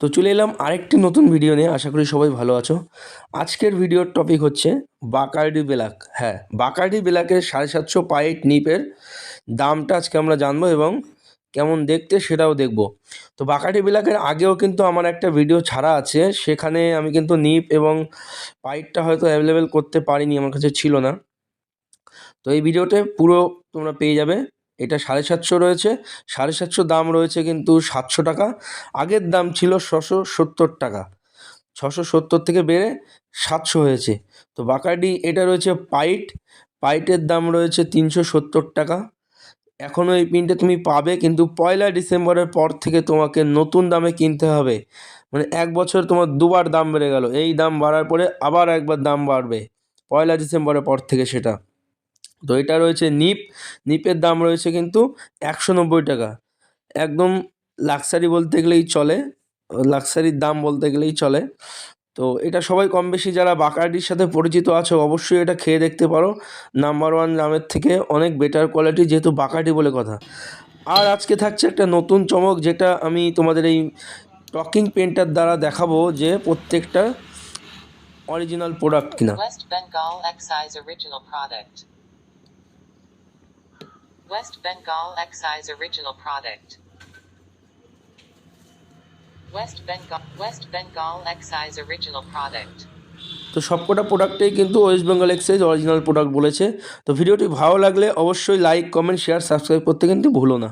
তো চলে এলাম আরেকটি নতুন ভিডিও নিয়ে। আশা করি সবাই ভালো আছো। আজকের ভিডিওর টপিক হচ্ছে বাকার্ডি বেলাক। হ্যাঁ বাকার্ডি বেলাকের সাড়ে সাতশো পাইট নিপের দামটা আজকে আমরা জানব এবং কেমন দেখতে সেটাও দেখব। তো বাকার্ডি বেলাকের আগেও কিন্তু আমার একটা ভিডিও ছাড়া আছে। সেখানে আমি কিন্তু নিপ এবং পাইটটা হয়তো অ্যাভেলেবেল করতে পারিনি, আমার কাছে ছিল না। তো এই ভিডিওতে পুরো তোমরা পেয়ে যাবে। এটা সাড়ে সাতশো রয়েছে। সাড়ে সাতশো দাম রয়েছে কিন্তু সাতশো টাকা। আগের দাম ছিল ছশো সত্তর টাকা। ছশো সত্তর থেকে বেড়ে সাতশো হয়েছে। তো বাকার্ডি এটা রয়েছে পাইট। পাইটের দাম রয়েছে তিনশো সত্তর টাকা। এখনও এই পিনটা তুমি পাবে কিন্তু পয়লা ডিসেম্বরের পর থেকে তোমাকে নতুন দামে কিনতে হবে। মানে এক বছর তোমার দুবার দাম বেড়ে গেল। এই দাম বাড়ার পরে আবার একবার দাম বাড়বে। পয়লা ডিসেম্বরের পর থেকে সেটা। তো এটা রয়েছে নিপ। নিপের দাম রয়েছে কিন্তু একশো নব্বই টাকা। একদম লাক্সারি বলতে গেলেই চলে। লাক্সারির দাম বলতে গেলেই চলে। তো এটা সবাই কম বেশি যারা বাকার্ডির সাথে পরিচিত আছো, অবশ্যই এটা খেয়ে দেখতে পারো। নাম্বার ওয়ান দামের থেকে অনেক বেটার কোয়ালিটি যেহেতু বাকার্ডি বলে কথা। আর আজকে থাকছে একটা নতুন চমক যেটা আমি তোমাদের এই টকিং পেন্টার দ্বারা দেখাবো যে প্রত্যেকটা অরিজিনাল প্রোডাক্ট কিনা West Bengal Excise Original Product. West Bengal Excise Original Product. West Bengal West Bengal Excise Original Product. তো সবকটা প্রোডাক্টেই কিন্তু West Bengal excise original product বলেছে তো ভিডিওটি ভালো লাগলে অবশ্যই লাইক কমেন্ট শেয়ার সাবস্ক্রাইব করতে কিন্তু ভুলো না